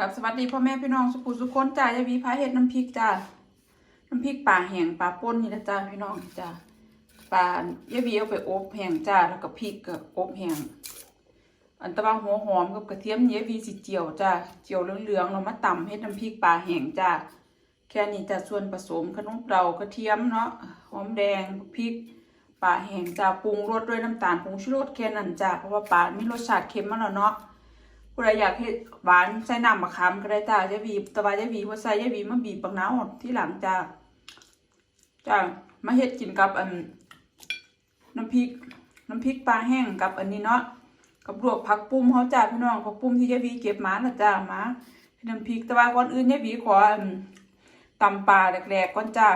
กับสวัสดีพ่อแม่พี่น้องสุขุสุขคนจ้ายายวีพาเฮ็ดน้ำพริกจ้าน้ำพริกปลาแห้งปลาป่นนี่ละจ้าพี่น้องจ้าปลายายวีเอาไปอบแห้งจ้าแล้วก็พริกก็อบแห้งอันตะว่าหัวหอมกับกระเทียมยายวีสิเจียวจ้าเจียวเหลืองๆเรามาตำเฮ็ดน้ำพริกปลาแห้งจ้าแค่นี้จ้าส่วนผสมขนมเปล่ากระเทียมเนาะหอมแดงพริกปลาแห้งจ้าปรุงรสด้วยน้ำตาลผงชูรสแค่นั้นจ้าเพราะว่าปลามีรสชาติเค็มมาแล้วเนาะ ผู้ใดอยากเฮ็ดหวานใส่น้ำมะขามก็ได้จ้ายายบีตะวายายบีว่าใส่ยายบีมาบีบบักนาวที่หลังจ้าจ้ามาเฮ็ดกินกับอันน้ำพริกน้ำพริกปลาแห้งกับอันนี้เนาะกับลวกผักปุ้มเขาจ้าพี่น้องผักปุ้มที่ยายบีเก็บมาน่ะจ้ามาน้ำพริกต่ว่าก่อนอื่นยายบีขออันตำปลาแหลกๆก่อนจ้า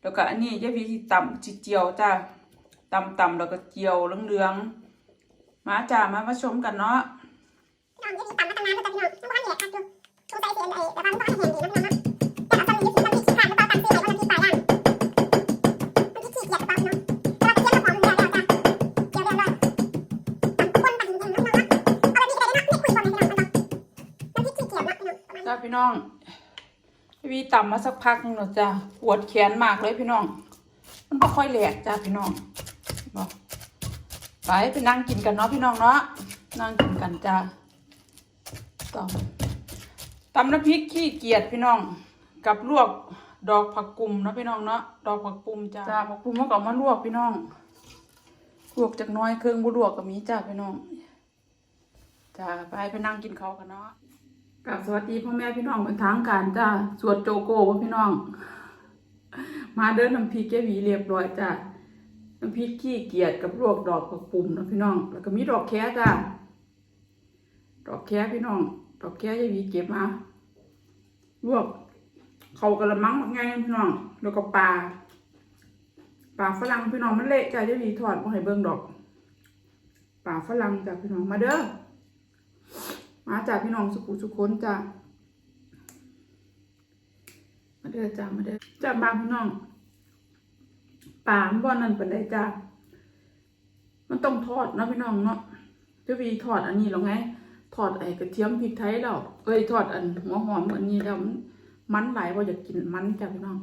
แล้วก็อันนี้ยายบีสิตำจิเจียวจ้าตำตำแล้วก็เจียวเหลืองๆมาจ้ามามาชมกันเนาะ จ้ะพี่น้องมันบ้านแหลกครับอยู่สงสัยเสียนไอ้แต่ว่น้องนะพี่น้องนะแต่อาตำยี่สิบตำยี่สิบขาดหรือเล่าตำซีไหนว่าน้ำพริกปลาย่างน้ำพริกขี้เกียจหรือเปล่าพี่น้องแต่ว่ากระเทียมกับหอมเหลือแล้วจ้ะเดี๋ยวเรียนด้วตำข้นตำจริงๆน้องๆนะเอาแบบนี้ก็ได้นะไม่คุยก่อนเลยพี่น้องน้ำพริกขี้เกียจนะพี่น้องประมาณนี้จ้าพี่น้องพี่ต่ำมาสักพักนึงแล้วจ้าปวดแขนมากเลยพี่น้อง มันไม่ค่อยแหลกจ้าพี่น้องบอกไปไปนั่งกินกันเนาะพี่น้องเนาะนั่งกินกันจ้า ตำตำน้ำพริกขี้เกียจพี่น้อง กับลวกดอกผักกุมเนาะพี่น้องเนาะดอกผักกุมจ้าจ้าผักกุมเขาก็เอามาลวกพี่น้องลวกจากน้อยเครื่องบุลวกก็มีจ้าพี่น้องจ้าไปไปนั่งกินข้าวกันเนาะกับสวัสดีพ่อแม่พี่น้องเป็นทางการจ้าสวดโจโก้พี่น้อง มาเดินน้ำพริกแกวีเรียบร้อยจ้าน้ำพริกขี้เกียจกับลวกดอกผักปุ่มนะพี่น้อง แล้วก็มีดอกแค่จ้าดอกแค่พี่น้อง ดอกแค่ยายวีเก็บมาลวกเขากระมังแบบไงพี่น้อง แล้วก็ปลาปลาฝรั่งพี่น้องมันเละจ้ายายวีทอดมาให้เบิ่งดอกปลาฝรั่งจ้าพี่น้องมาเด้อมาจากพี่น้องสุขุสุขคนจ้ามาเด้อจ้ามาเด้อจ้าบางพี่น้องป่ามันบ่นั่นเป็นได้จ้ามันต้องทอดนะพี่น้องเนาะจะวีทอดอันนี้แล้วไง ทอดไอ้กระเทียมพริกไทยแล้วเอ้ยทอดอันหัวหอมอันนี้แล้วมันมันหลายว่าอยากกินมันจ้าพี่น้อง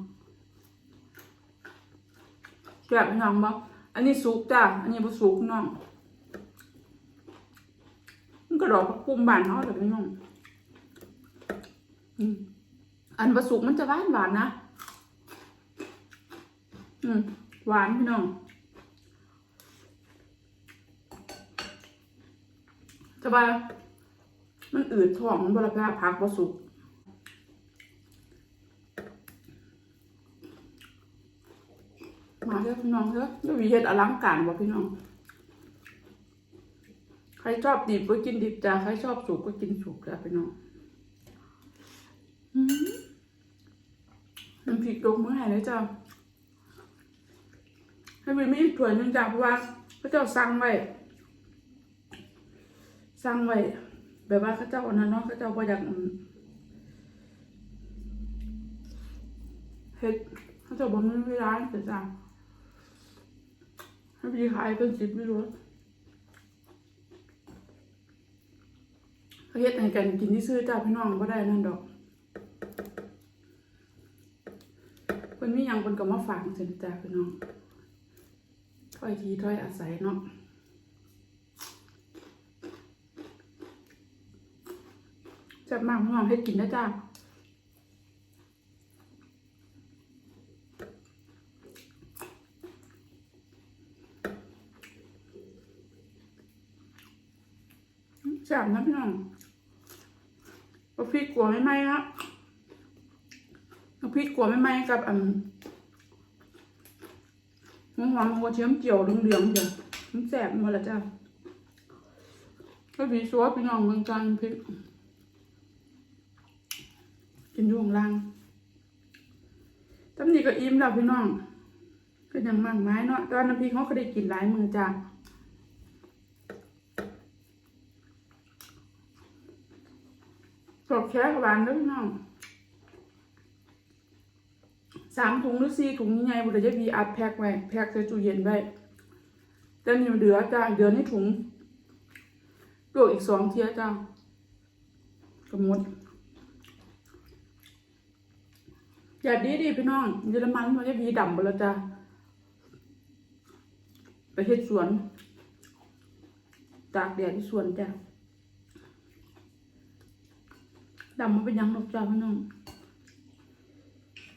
แบบพี่น้องบอกอันนี้สุกจ้าอันนี้บ่สุกพี่น้องมันก็ดอกผักปุ้มบานเขาแต่พี่น้องอันผสุกมันจะหวานหวานนะอืมหวานพี่น้องจะไป มันอืดท้องมันบราพาพักผสุกมาเถอะพี่น้องเถอะดี๋ยววีเฮ็ดอลังการบ่พี่น้อง ใครชอบดิบก็กินดิบจ้าใครชอบสุกก็กินสุกจ้าพี่น้องอืมน้ำพริกลงเมื่อไหร่เลยจ้าให้มีมีถ้วยหนึงจ้าเพราะว่าพระเจ้าสั่งไว้สั่งไว้ แบบว่าเขาเจ้าอันนั้นเนาะเขาเจ้าบ่อยากเฮ็ดเขาเจ้าบ่มีเวลาแต่จ้าให้พี่ขายเป็นสิบไม่รู้เขาเฮ็ดให้กันกินที่ซื้อจ้าพี่น้องก็ได้นั่นดอกเพิ่นมีหยังเพิ่นก็มาฝากจังซี่จ้าพี่น้องถ้อยทีถ้อยอาศัยเนาะ จับมากพี่น้องเฮ็ดกินได้จ้าแซ่บนะพี่น้องเอาพริกกัวไม่ไหมครับเอาพริกกัวไม่ไหมกับอันหัวหอมหัวเชียมเจียวเหลืองๆเดี๋ยวมันแสบหมาแล้วจ้าก็มีซัวพี่น้องเมืองการพริก กินยู่งล่างตำนี้ก็อิ่มแล้วพี่น้องก็ยังมั่งไม้เนาะตอนน้ำพริกเขาก็ได้กินหลายมือจ้าสดแค่หวานด้วยน้องสามถุงหรือสี่ถุงยังไงบุตรจะบีอัดแพ็คไว้ แพ็คใส่ตู้เย็นไว้แต่นี่เหลือจ้าเดือนในถุงลวอีกสองเทียจ้ากระมด อย่าดีดีพี่น้องเยอรมันมันจะวีดำไปแล้วจ้ะไปเฮ็ดสวน ตากแดดที่สวนจ้ะดำมันเป็นยังหรอกจ้ะพี่น้อง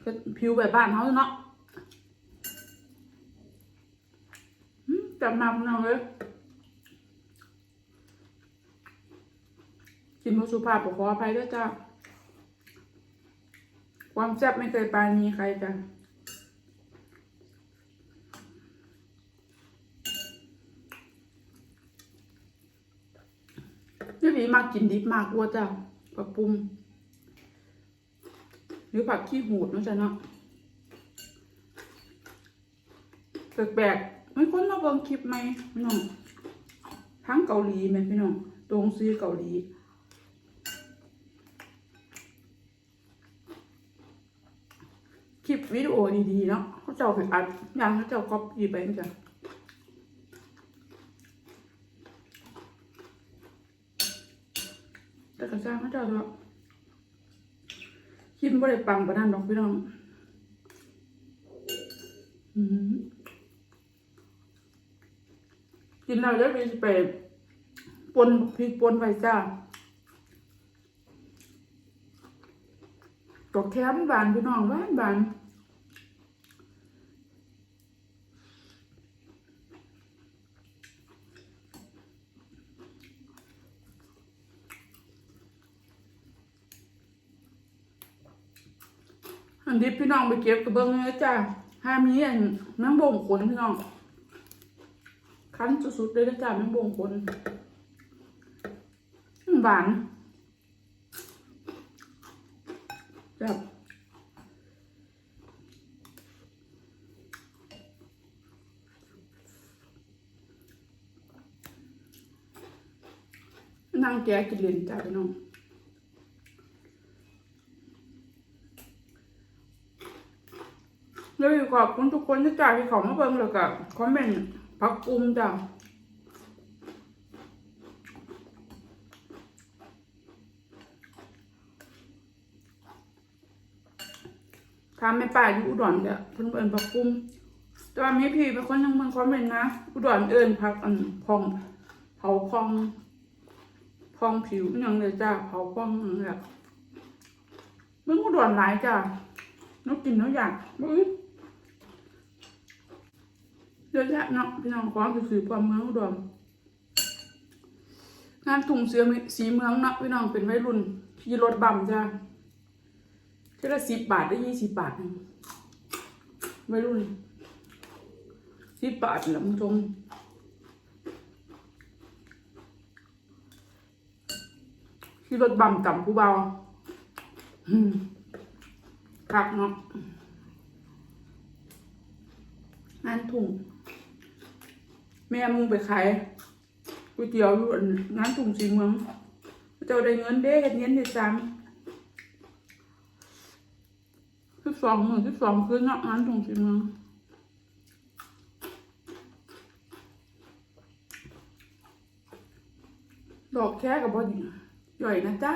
ก็ผิวแบบบ้านเขาเนาะจำนำน้องเลยกินมุสุภาพขออภัยด้วยจ้า ความแซ่บไม่เคยปานีใครจ้ะนี่ผีมากกินดิบมากว่าจ้ะผักปุ้มหรือผักขี้หูดนะจ้ะเนาะแปลกๆไม่ค้นมาเบิ่งคลิปไหมพี่น้องทั้งเกาหลีไหมพี่น้องตรงซื้อเกาหลี คลิป วิดีโอดีๆเนาะเขาเจ้าไปอัดยังเขาเจ้าก๊อปปี้ไปจ้ะแต่กระซ่างเขาเจ้าเนาะคลิปไม่ได้ปังปานนั้นดอกพี่น้องอืมกินแล้วเดี๋ยวไปปนพริกปนไว้จ้าก็แคมบานพี่น้องบ้านบาน อันนี้พี่น้องไปเก็บกระเบื้องเลยจ้าห้ามีอันน้ำบ่งขนพี่น้อง คั้นสุดๆเลยนะจ้าน้ำบ่งขนหวานจ้านั่งแกกินเลนจ้าพี่น้อง แล้วขอบคุณทุกคนที่จ่ายที่เขามาเบิ่งแล้วก็คอมเมนต์พักกุมจ้ะทำไม่ป่าอยู่อุดรเด้อเพิ่นเอิ้นพักกุมต่ว่ามีพี่เป็นคนยังมันคอมเมนต์นะ อุดรเอิ้นพักอันพองเผาพองพองผิวยังเลยจ้าเผาพองแบบมึงอุดรหลายจ้ะนกกินนกอยากมึงเยอะแยะเนาะพี่น้องความคือสื่อความเมืองอุดมงานถุงเสือสีเมืองเนาะพี่น้องเป็นวัยรุ่นขี่รถบัมจ้าเท่าละสิบบาทได้ยี่สิบบาทหนึ่งวัยรุ่นสิบบาทแหละมึงชมขี่รถบัมต่ำผู้เบาคักเนาะงานถุง แม่มึงไปขายก๋วยเตี๋ยวอยู่อันงานถุงสีเมืองเจ้าได้เงินเด้เฮ็ดเงินได้ซ้ำสิบสองหมื่นสิบสองคืนเนาะงานถุงสีเมืองดอกแค่กับบอดีใหญ่นะจ๊ะ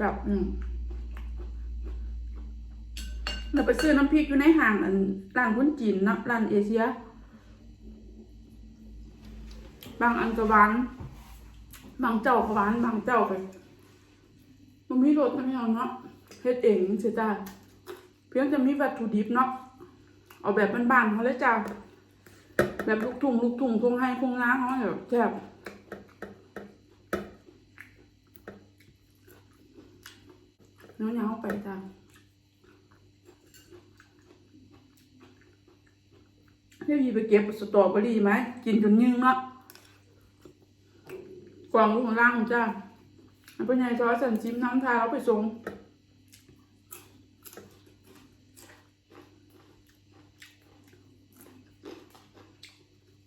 จับอืม เราไปซื้อน้ำพริกอยู่ในห้างอันร้านคนจีนเนาะร้านเอเชีย บางอันก็หวานบางเจ้าก็หวานบางเจ้าก็มันมีรสไม่เอาเนาะเฮ็ดเองเสียจ้าเพียงจะมีวัตถุดิบเนาะเอาแบบบ้านๆเขาเลยจ้าแบบลูกทุ่งลูกทุ่งทงให้ทงน้าเขาแบบแซ่บเนื้อๆเข้าไปจ้า เดี๋ยวยีไปเก็บสตรอเบอรี่ไหมกินจนยึงเนาะกวางลูกล่างของจ้าเป็นไงซอสันซิมน้ำทาเราไปส่ง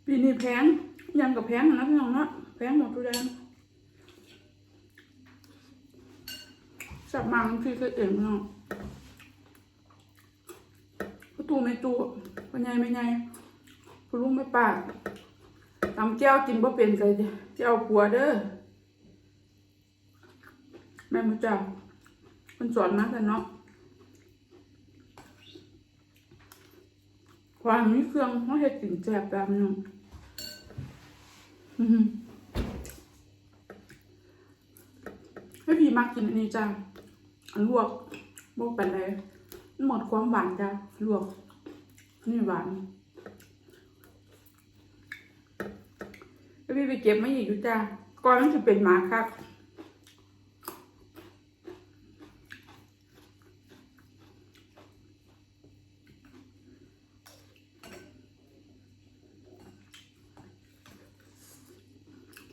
ปีนี้แพงยังกับแพงนะพี่น้องเนาะแพงหมดทุกอย่างสับมังคือเคยเอ็มเนาะประตูไม่ตู้เป็นไงไม่ไง คุณลุงไม่ปากตำแก้วกินบ่เป็นเลยเจ้าผัวเด้อแม่มาจ้ามันสอนมาแต่เนาะความมีเครื่องเขาเห็ดสิ่งแซ่บแบบนึงให้พี่มากินอันนี้จ้าอันลวกบวกไปเลยหมดความหวานจ้าลวกนี่หวาน แล้วพี่ไปเก็บมาอีกดูจ้าก่อนมันจะเป็นหมาครับ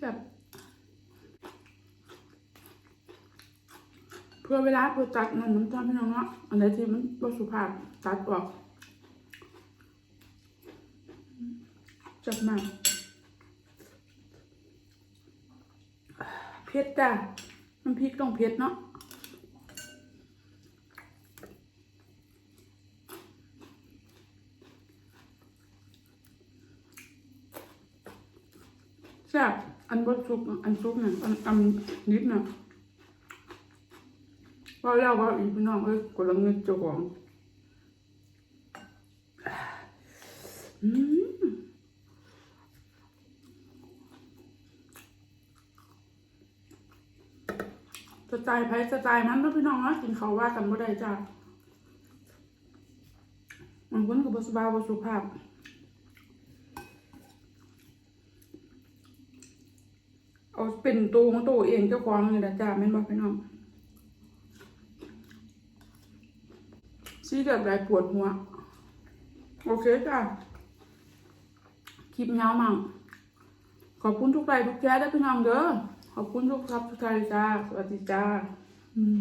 แบบเพื่อเวลาเพื่อตัดนั่นน้ำตาลพี่น้องเนาะอันไหนที่มันบ่สุภาพตัดออกจับมาเผ็ดจ้ะน้ำพริกต้องเผ็ดเนาะแซ่บอันบดซุปอันซุปเนี่ยอันอันนิดเนี่ยว่าแล้วว่าอีพี่น้องเอ้ยกำลังนึกเจ้าของอืมส ไตล์ไผสไตล์มันเนาะพี่น้องเนาะกินเขาว่ากันบ่ได้จ้าบางคนก็บ่สบายบ่สุภาพเอาเป็นตัวของตัวเองเจ้าของนี่แหละจ้าแม่นบอกพี่น้องซีเดือดไหลปวดหัว โอเคจ้าคลิปยาวมั่งขอบคุณทุกไลค์ทุกแชร์ด้วพี่น้องเด้อ ขอบคุณทุกครับทุกท่านจ้า สวัสดีจ้า อืม